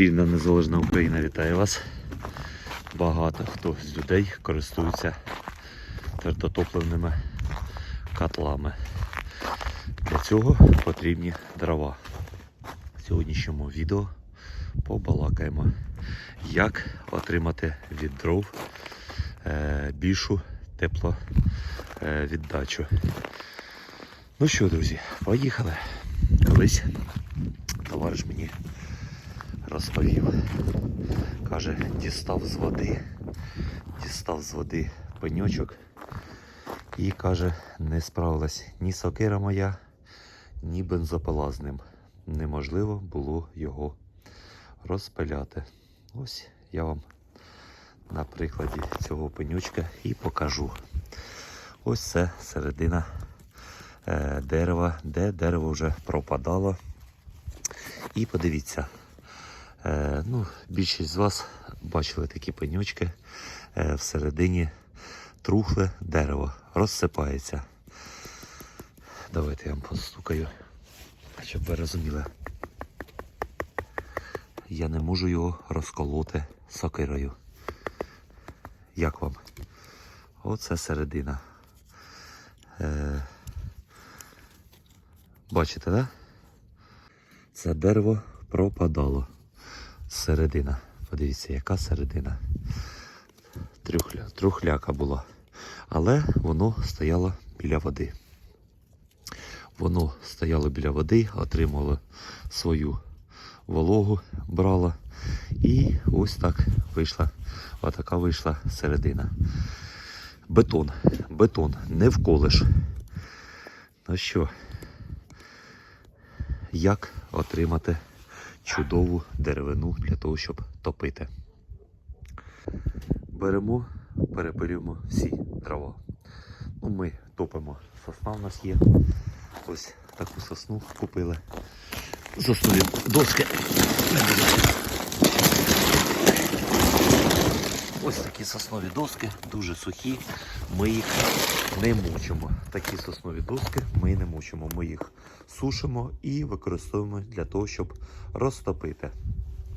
Вільна незалежна Україна вітає вас. Багато хто з людей користується твердотопливними котлами. Для цього потрібні дрова. В сьогоднішньому відео побалакаємо, як отримати від дров е, більшу тепловіддачу. Ну що, друзі, поїхали. Колись товариш мені розповів. Каже, дістав з води, дістав з води пеньочок і каже, не справилась ні сокира моя, ні бензопила з ним. Неможливо було його розпиляти. Ось я вам на прикладі цього пенючка і покажу. Ось це середина е, дерева, де дерево вже пропадало. І подивіться, е, ну, більшість з вас бачили такі пенючки е, всередині трухле дерево, розсипається. Давайте я вам постукаю, щоб ви розуміли. Я не можу його розколоти сокирою. Як вам? Оце середина. Е, бачите, да? Це дерево пропадало. Середина. Подивіться, яка середина. Трюхля, трухляка була. Але воно стояло біля води. Воно стояло біля води, отримало свою вологу, брало. І ось так вийшла. Отака вийшла середина. Бетон. Бетон. Не вколиш. Ну що, як отримати чудову деревину для того, щоб топити? Беремо, перепилюємо всі дрова. Ну, ми топимо. Сосна в нас є. Ось таку сосну купили. Соснові доски. Ось такі соснові доски, дуже сухі. Ми їх не мучимо. Такі соснові доски ми не мучимо. Ми їх сушимо і використовуємо для того, щоб розтопити.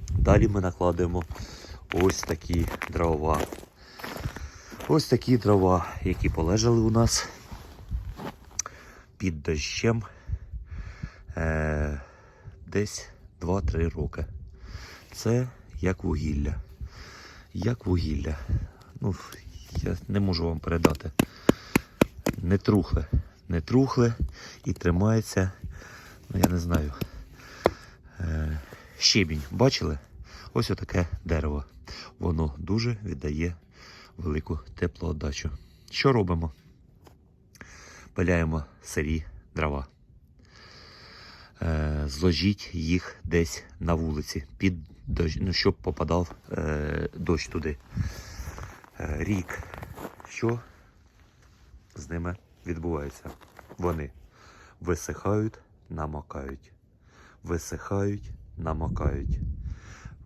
Далі ми накладаємо ось такі дрова. Ось такі дрова, які полежали у нас під дощем е, десь 2-3 роки. Це як вугілля. Як вугілля. Ну, я не можу вам передати. Не трухле. Не трухле і тримається, ну я не знаю. Е, щебінь. Бачили? Ось отаке дерево. Воно дуже віддає велику теплоотдачу. Що робимо? Пиляємо сирі дрова. Е, зложіть їх десь на вулиці, під дощ, ну, щоб попадав е, дощ туди. Е, рік. Що з ними відбувається? Вони висихають, намокають. Висихають, намокають.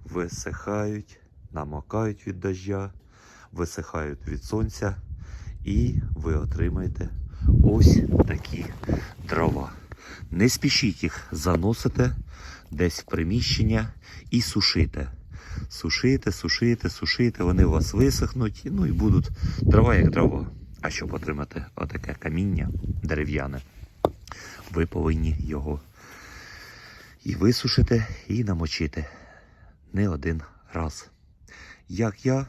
Висихають, намокають від дождя, висихають від сонця, і ви отримаєте ось такі дрова. Не спішіть їх заносити десь в приміщення і сушити. Сушити, сушити, сушити, вони у вас висохнуть, ну і будуть дрова як дрова. А щоб отримати отаке каміння дерев'яне, ви повинні його і висушити, і намочити не один раз. Як я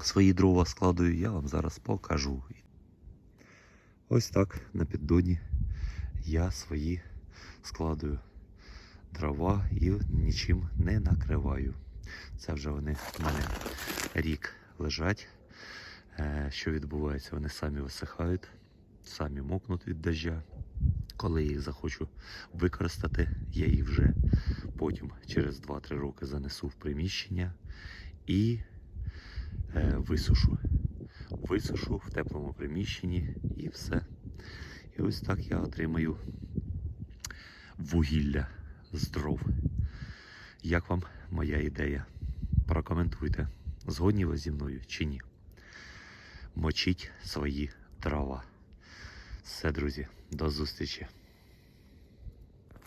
свої дрова складую, я вам зараз покажу. Ось так на піддоні я свої складую дрова і нічим не накриваю. Це вже вони в мене рік лежать. Е, Що відбувається? Вони самі висихають, самі мокнуть від дождя. Коли їх захочу використати, я їх вже потім через 2-3 роки занесу в приміщення і е, висушу. Висушу в теплому приміщенні і все. І ось так я отримаю вугілля з дров. Як вам моя ідея? Прокоментуйте, згодні ви зі мною чи ні. Мочіть свої дрова. Все, друзі, до зустрічі.